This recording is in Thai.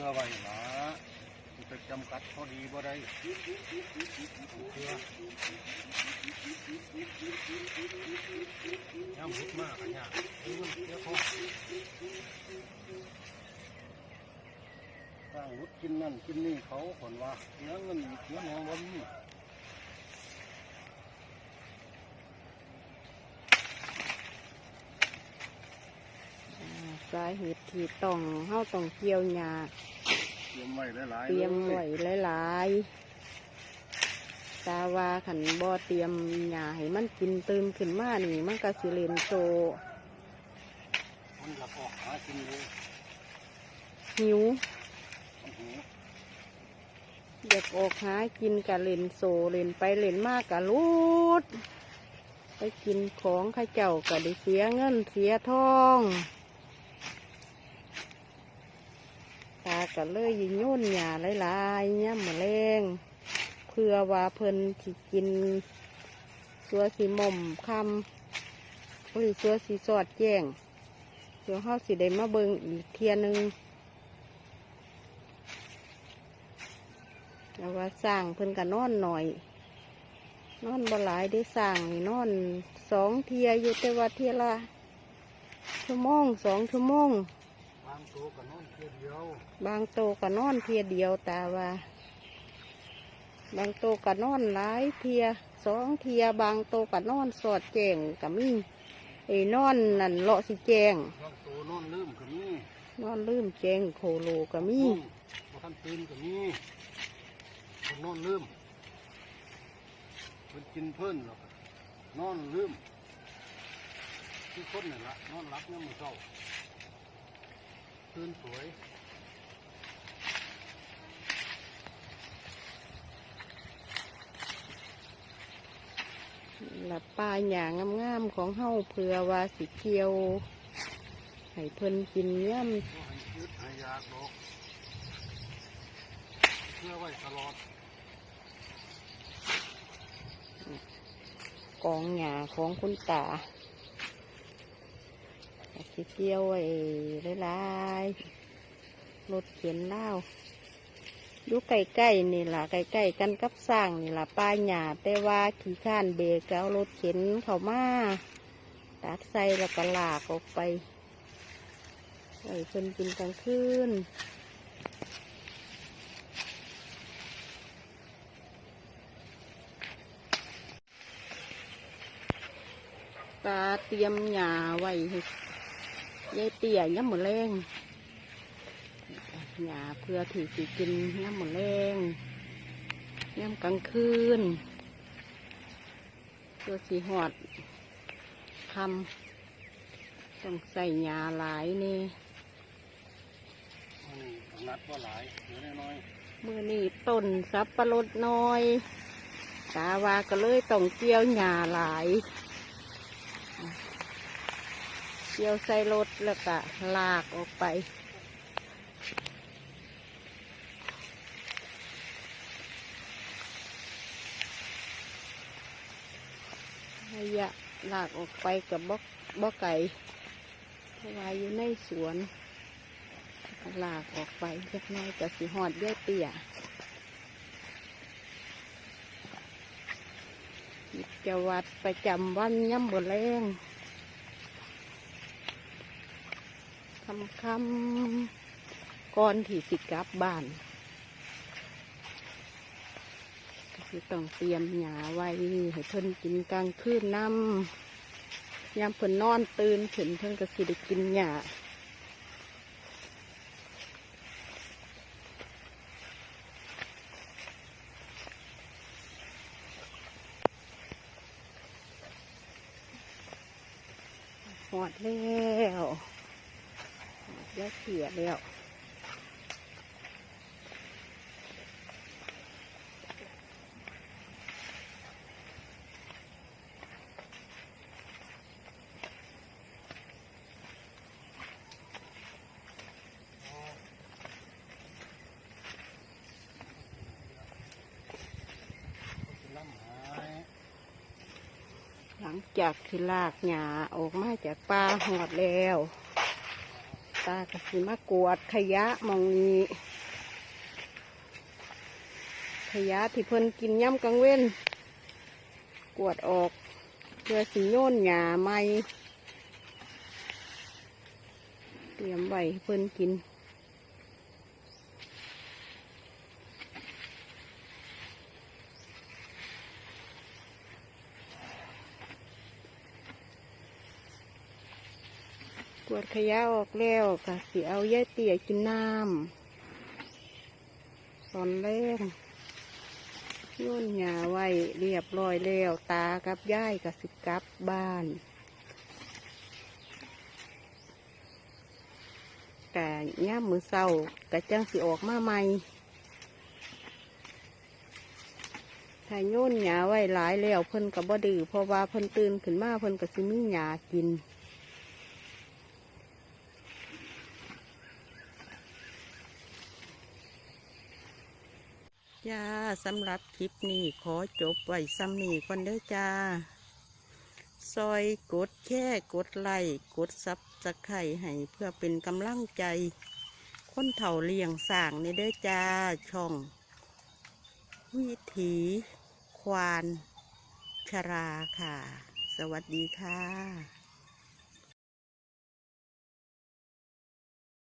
ชื่อไว้นะจะจำกัดพอดีบ่ได้ย่ำพุดมากอะเนี่ยดี๋ยวมันเยวเขาสร้างรุดกินนั่นกินนี่เขาคนว่าเสียเงินเสียแหงบ่มี่าสาเหตุที่ต้องเฮาต้องเกี่ยวหญ้าเตรียมไว้หลายๆเตรียมลไว้หลายๆตาว่าขันบ่เตรียมหญ้าให้มันกินตื่นขึ้นมานี่มันก็สิเล่นโซมันจะออกหากินเลยหิวโอ้โหอยากออกหากินกะเล่นโซเล่นไปเล่นมากกะลูดไปกินของเข้าเจ้าก็ได้เสียเงินเสียทอง ตาก็เลยยิโยนหญ้าหลายๆเนี่ยมาแรงเพื่อว่าเพิ่นสิกินสัวสีม่อมคำหรือสัวสีสอดแจ้งเดี๋ยวเฮาสิได้มาเบิงอีกเทียหนึงแต่ว่าสร้างเพิ่นก็นอนหน่อย นอนบ่หลายได้สร้างนี่นอนสองเทียอยู่แต่ว่าเทียละชั่วโมงสองชั่วโมง บางตัวก็นอนเพียเดียว บางโตก็นอนเพียเดียวตาว่า บางโตก็นอนหลายเทียสองเทียบางโตก็นอนสอดแจงก็มีไอ้นอนนั่นเลาะสิแจงบางตัวนอนลืมก็มีนอนลืมแจงโคโลก็มีอืบ่ทันตื่นก็มีคนนอนลืมมันกินเพิ่นหรอกนอนลืมที่คนนี่ละนอนรับเนี่ยามมือเช้า ตื่นสวยละปลาหยางงามๆของเฮาเผื่อว่าสิเกียวให้เพิ่นกินย่ก็ให้ยืดให้ยากดอกเพื่อไว้ตลอดำกองหยาของคุณตา สิเกียวไอ้หลายๆรถเข็นเล้าอยู่ใกล้ๆนี่ล่ะใกล้ๆกันกับสร้างนี่ล่ะป้ายหยาแต่ว่าขี่ข้านเบรกแล้วรถเข็นเข้ามาตัดใส่แล้วก็ลากออกไปไอ้เพิ่นกินกลางคืนตาเตรียมหญ้าไว้ ยายเตี่ยย้ำหมดแรงหญ้าเพื่อถือสิกินย่ำหมดแรงย่ำกลางคืนเพื่อสีหอดคำต้องใส่หญ้าหลายนี่อืมนัดว่าหลายเหลือน้อยมือนี่ต้นสับปะรดน้อย ตาวาก็เลยต้องเกี่ยวหญ้าหลาย เกี่ยวใส่รถแล้วก็ลากออกไป ระยะลากออกไปกับบ่บ่ไก่เพราะว่าอยู่ในสวน ลากออกไปเล็กน้อยกับสีหอดเย้ยเตี่ยกิจวัตรประจำวันย่ำบนแรงคำคำก่อนที่สิกลับบ้านก็คือต้องเตรียมหยาไว้ให้เพิ่นกินกลางคืนน้ำยามเพิ่นนอนตื่นขึ้นเพิ่นก็สิได้กินหยาหอดแล้ว แล้วเสียแล้วหายหลังจากที่ลากหญ้าออกมาจากป่าหอดแล้ว ตากสิมากวดขยะมองนี้ ขยะที่เพิ่นกินย่ำกังเว้น กวดออกเพื่อสิโยนหยาไม่ เตรียมไว้เพิ่นกิน วดขยะออกแล้วก็สิเอาแย่เตี๋ยกินน้ำตอนแรกย่นหญ้าไว้เรียบร้อยแล้วตากับย่ายก็สิกลับบ้านแต่ย่ามมือเศร้าก็จังสิออกมาใหม่ถ้าย่นหญ้าไว้หลายแล้วเพิ่นก็บ่ดื้อเพราะว่าเพิ่นตื่นขึ้นมาเพิ่นก็สิมีหญ้ากิน จ้าสำหรับคลิปนี้ขอจบไว้ซ้ำนี้ก่อนเด้อจ้า ซอยกดแค่กดไลค์กดซับสไครให้เพื่อเป็นกำลังใจ คนเถ่าเลี้ยงสร้างในเด้อจ้าช่อง วิถีควานชราค่ะ สวัสดีค่ะ